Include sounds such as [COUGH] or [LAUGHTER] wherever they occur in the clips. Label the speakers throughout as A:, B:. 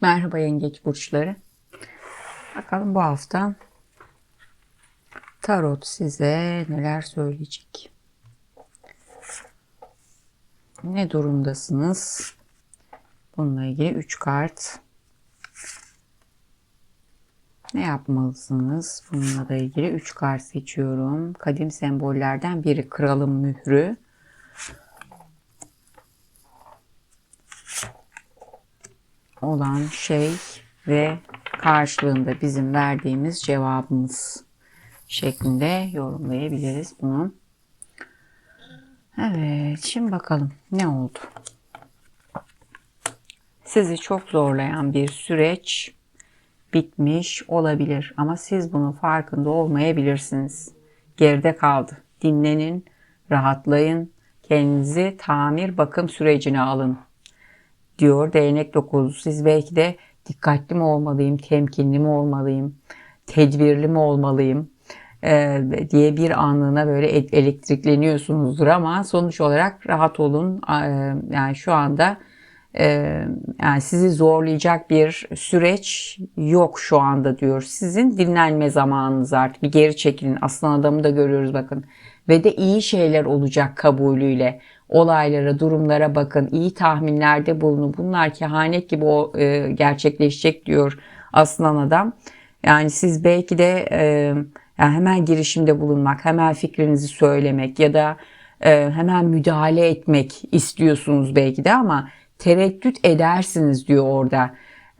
A: Merhaba yengeç burçları. Bakalım bu hafta tarot size neler söyleyecek? Ne durumdasınız? Bununla ilgili 3 kart. Ne yapmalısınız? Bununla da ilgili 3 kart seçiyorum. Kadim sembollerden biri kralın mührü. Olan şey ve karşılığında bizim verdiğimiz cevabımız şeklinde yorumlayabiliriz bunu. Evet, şimdi bakalım ne oldu? Sizi çok zorlayan bir süreç bitmiş olabilir ama siz bunun farkında olmayabilirsiniz. Geride kaldı. Dinlenin, rahatlayın, kendinizi tamir bakım sürecine alın diyor değnek dokuzu. Siz belki de dikkatli mi olmalıyım, temkinli mi olmalıyım, tedbirli mi olmalıyım e, diye bir anlığına böyle elektrikleniyorsunuzdur ama sonuç olarak rahat olun. E, yani şu anda e, yani sizi zorlayacak bir süreç yok şu anda diyor. Sizin dinlenme zamanınız artık. Bir geri çekilin. Aslan adamı da görüyoruz bakın. Ve de iyi şeyler olacak kabulüyle olaylara, durumlara bakın. iyi tahminlerde bulunun. Bunlar kehanet gibi o, e, gerçekleşecek diyor aslan adam. Yani siz belki de e, yani hemen girişimde bulunmak, hemen fikrinizi söylemek ya da e, hemen müdahale etmek istiyorsunuz belki de ama tereddüt edersiniz diyor orada.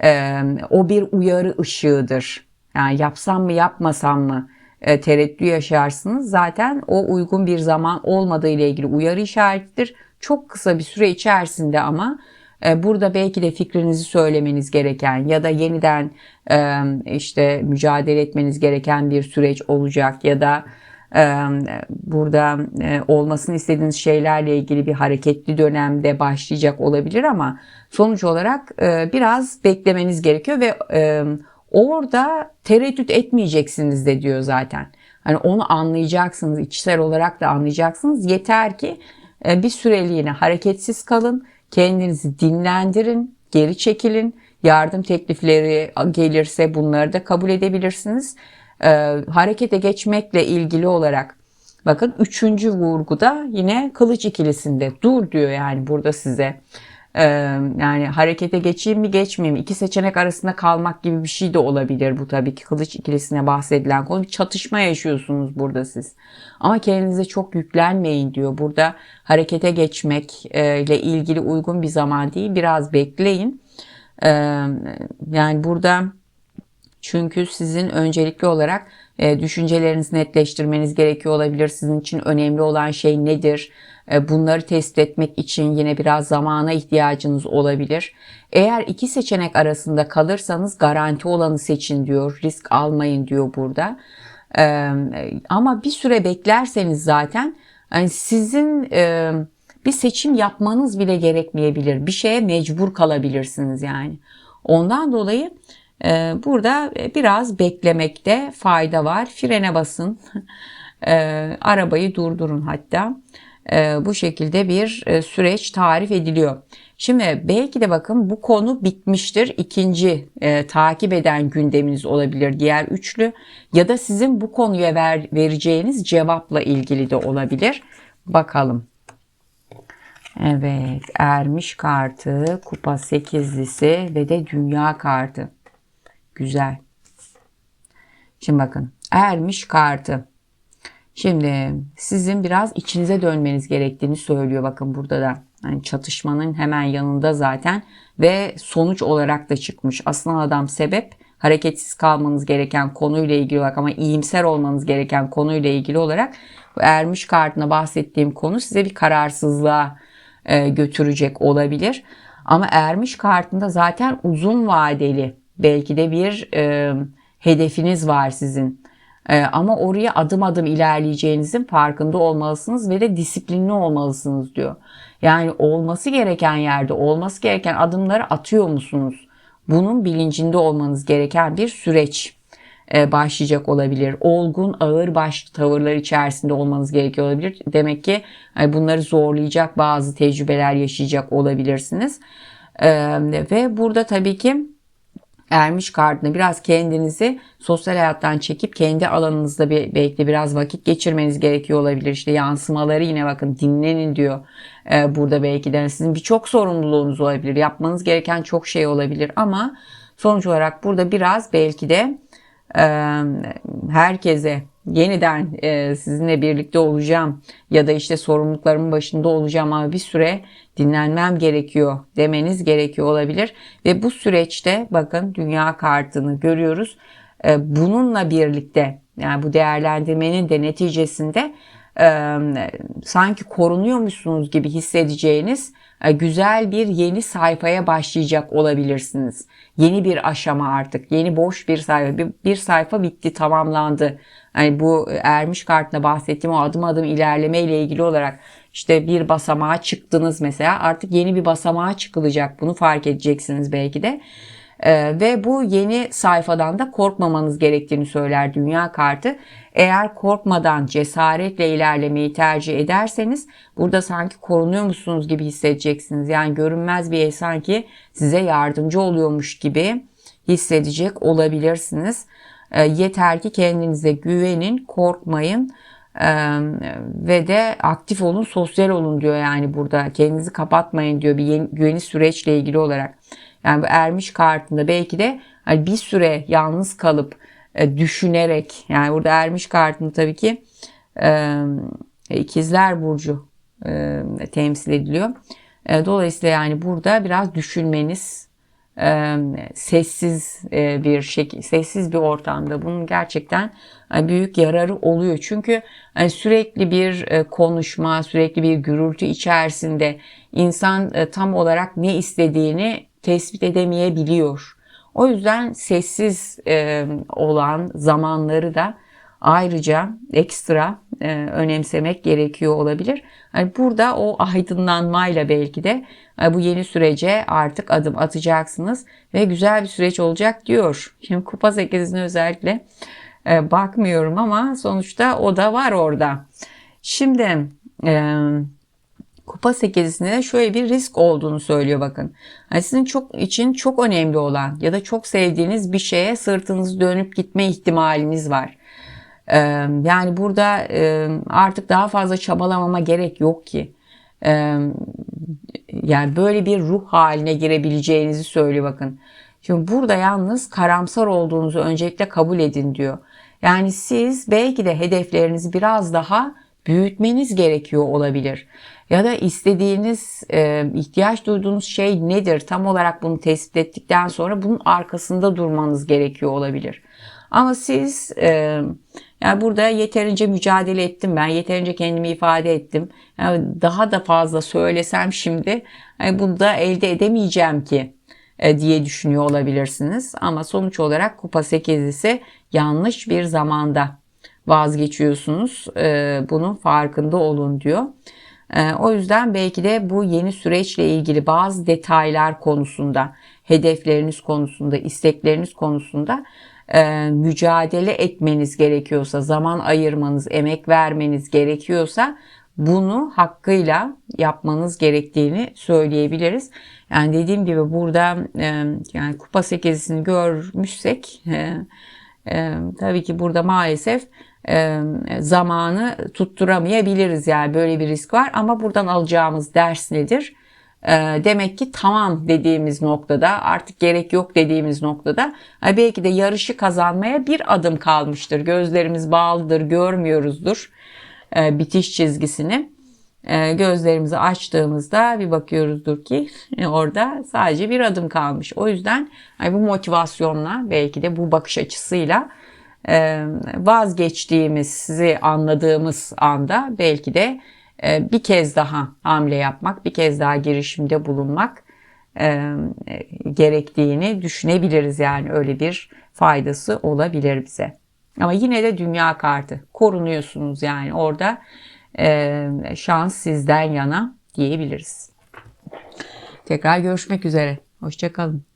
A: E, o bir uyarı ışığıdır. Yani yapsam mı yapmasam mı? E, tereddüt yaşarsınız. Zaten o uygun bir zaman olmadığı ile ilgili uyarı işaretidir. Çok kısa bir süre içerisinde ama e, burada belki de fikrinizi söylemeniz gereken ya da yeniden e, işte mücadele etmeniz gereken bir süreç olacak ya da burada olmasını istediğiniz şeylerle ilgili bir hareketli dönemde başlayacak olabilir ama sonuç olarak biraz beklemeniz gerekiyor ve Orada tereddüt etmeyeceksiniz de diyor zaten. Hani onu anlayacaksınız, içsel olarak da anlayacaksınız. Yeter ki e, bir süreliğine hareketsiz kalın, kendinizi dinlendirin, geri çekilin. Yardım teklifleri gelirse bunları da kabul edebilirsiniz. E, harekete geçmekle ilgili olarak bakın üçüncü vurguda yine kılıç ikilisinde dur diyor yani burada size yani harekete geçeyim mi geçmeyeyim mi? İki seçenek arasında kalmak gibi bir şey de olabilir bu tabii ki. Kılıç ikilisine bahsedilen konu. Bir çatışma yaşıyorsunuz burada siz. Ama kendinize çok yüklenmeyin diyor. Burada harekete geçmek ile ilgili uygun bir zaman değil. Biraz bekleyin. Yani burada çünkü sizin öncelikli olarak düşüncelerinizi netleştirmeniz gerekiyor olabilir. Sizin için önemli olan şey nedir? E, bunları test etmek için yine biraz zamana ihtiyacınız olabilir. Eğer iki seçenek arasında kalırsanız garanti olanı seçin diyor. Risk almayın diyor burada. E, ama bir süre beklerseniz zaten sizin e, bir seçim yapmanız bile gerekmeyebilir. Bir şeye mecbur kalabilirsiniz yani. Ondan dolayı burada biraz beklemekte fayda var. Frene basın. [LAUGHS] Arabayı durdurun hatta. E, bu şekilde bir e, süreç tarif ediliyor. Şimdi belki de bakın bu konu bitmiştir. İkinci e, takip eden gündeminiz olabilir diğer üçlü ya da sizin bu konuya ver, vereceğiniz cevapla ilgili de olabilir. Bakalım. Evet, ermiş kartı, kupa sekizlisi ve de dünya kartı. Güzel. Şimdi bakın, ermiş kartı. Şimdi sizin biraz içinize dönmeniz gerektiğini söylüyor bakın burada da. Yani çatışmanın hemen yanında zaten ve sonuç olarak da çıkmış. Aslında adam sebep hareketsiz kalmanız gereken konuyla ilgili olarak ama iyimser olmanız gereken konuyla ilgili olarak ermiş kartına bahsettiğim konu size bir kararsızlığa e, götürecek olabilir. Ama ermiş kartında zaten uzun vadeli belki de bir e, hedefiniz var sizin. Ee, ama oraya adım adım ilerleyeceğinizin farkında olmalısınız ve de disiplinli olmalısınız diyor. Yani olması gereken yerde olması gereken adımları atıyor musunuz? Bunun bilincinde olmanız gereken bir süreç e, başlayacak olabilir. Olgun, ağır başlı tavırlar içerisinde olmanız gerekiyor olabilir. Demek ki bunları zorlayacak bazı tecrübeler yaşayacak olabilirsiniz. Ee, ve burada tabii ki ermiş kartına biraz kendinizi sosyal hayattan çekip kendi alanınızda bir, belki biraz vakit geçirmeniz gerekiyor olabilir. İşte yansımaları yine bakın dinlenin diyor ee, burada belki de. sizin birçok sorumluluğunuz olabilir. Yapmanız gereken çok şey olabilir ama sonuç olarak burada biraz belki de e, herkese yeniden e, sizinle birlikte olacağım ya da işte sorumluluklarımın başında olacağım ama bir süre dinlenmem gerekiyor demeniz gerekiyor olabilir. Ve bu süreçte bakın dünya kartını görüyoruz. E, bununla birlikte yani bu değerlendirmenin de neticesinde e, sanki korunuyormuşsunuz gibi hissedeceğiniz e, güzel bir yeni sayfaya başlayacak olabilirsiniz. Yeni bir aşama artık. Yeni boş bir sayfa. Bir, sayfa bitti, tamamlandı. Yani bu ermiş kartında bahsettiğim o adım adım ilerleme ile ilgili olarak işte bir basamağa çıktınız mesela. Artık yeni bir basamağa çıkılacak. Bunu fark edeceksiniz belki de. Ee, ve bu yeni sayfadan da korkmamanız gerektiğini söyler dünya kartı. Eğer korkmadan cesaretle ilerlemeyi tercih ederseniz burada sanki korunuyor musunuz gibi hissedeceksiniz. Yani görünmez bir el sanki size yardımcı oluyormuş gibi hissedecek olabilirsiniz. E, yeter ki kendinize güvenin, korkmayın ve de aktif olun, sosyal olun diyor yani burada. Kendinizi kapatmayın diyor bir yeni, yeni süreçle ilgili olarak. Yani bu ermiş kartında belki de hani bir süre yalnız kalıp e, düşünerek yani burada ermiş kartını tabii ki e, ikizler burcu e, temsil ediliyor. E, dolayısıyla yani burada biraz düşünmeniz e, sessiz e, bir şekilde sessiz bir ortamda bunun gerçekten e, büyük yararı oluyor. Çünkü hani sürekli bir e, konuşma, sürekli bir gürültü içerisinde insan e, tam olarak ne istediğini tespit edemeyebiliyor. O yüzden sessiz e, olan zamanları da ayrıca ekstra e, önemsemek gerekiyor olabilir. Yani burada o aydınlanmayla belki de e, bu yeni sürece artık adım atacaksınız ve güzel bir süreç olacak diyor. Şimdi kupa sekizine özellikle e, bakmıyorum ama sonuçta o da var orada. Şimdi e, kupa sekizisinde de şöyle bir risk olduğunu söylüyor bakın. Yani sizin çok için çok önemli olan ya da çok sevdiğiniz bir şeye sırtınızı dönüp gitme ihtimaliniz var. Yani burada artık daha fazla çabalamama gerek yok ki. Yani böyle bir ruh haline girebileceğinizi söylüyor bakın. Şimdi burada yalnız karamsar olduğunuzu öncelikle kabul edin diyor. Yani siz belki de hedeflerinizi biraz daha büyütmeniz gerekiyor olabilir. Ya da istediğiniz, ihtiyaç duyduğunuz şey nedir? Tam olarak bunu tespit ettikten sonra bunun arkasında durmanız gerekiyor olabilir. Ama siz e, yani burada yeterince mücadele ettim ben, yeterince kendimi ifade ettim. Yani daha da fazla söylesem şimdi yani bunu da elde edemeyeceğim ki e, diye düşünüyor olabilirsiniz. Ama sonuç olarak kupa 8 ise yanlış bir zamanda vazgeçiyorsunuz. E, bunun farkında olun diyor. E, o yüzden belki de bu yeni süreçle ilgili bazı detaylar konusunda, hedefleriniz konusunda, istekleriniz konusunda e, mücadele etmeniz gerekiyorsa, zaman ayırmanız, emek vermeniz gerekiyorsa bunu hakkıyla yapmanız gerektiğini söyleyebiliriz. Yani dediğim gibi burada e, yani kupa sekizisini görmüşsek e, e, tabii ki burada maalesef e, zamanı tutturamayabiliriz yani böyle bir risk var ama buradan alacağımız ders nedir? E, demek ki tamam dediğimiz noktada artık gerek yok dediğimiz noktada belki de yarışı kazanmaya bir adım kalmıştır. Gözlerimiz bağlıdır, görmüyoruzdur e, bitiş çizgisini. E, gözlerimizi açtığımızda bir bakıyoruzdur ki e, orada sadece bir adım kalmış. O yüzden bu motivasyonla belki de bu bakış açısıyla vazgeçtiğimizi anladığımız anda belki de bir kez daha hamle yapmak, bir kez daha girişimde bulunmak e, gerektiğini düşünebiliriz. Yani öyle bir faydası olabilir bize. Ama yine de dünya kartı korunuyorsunuz yani orada şans sizden yana diyebiliriz. Tekrar görüşmek üzere. Hoşçakalın.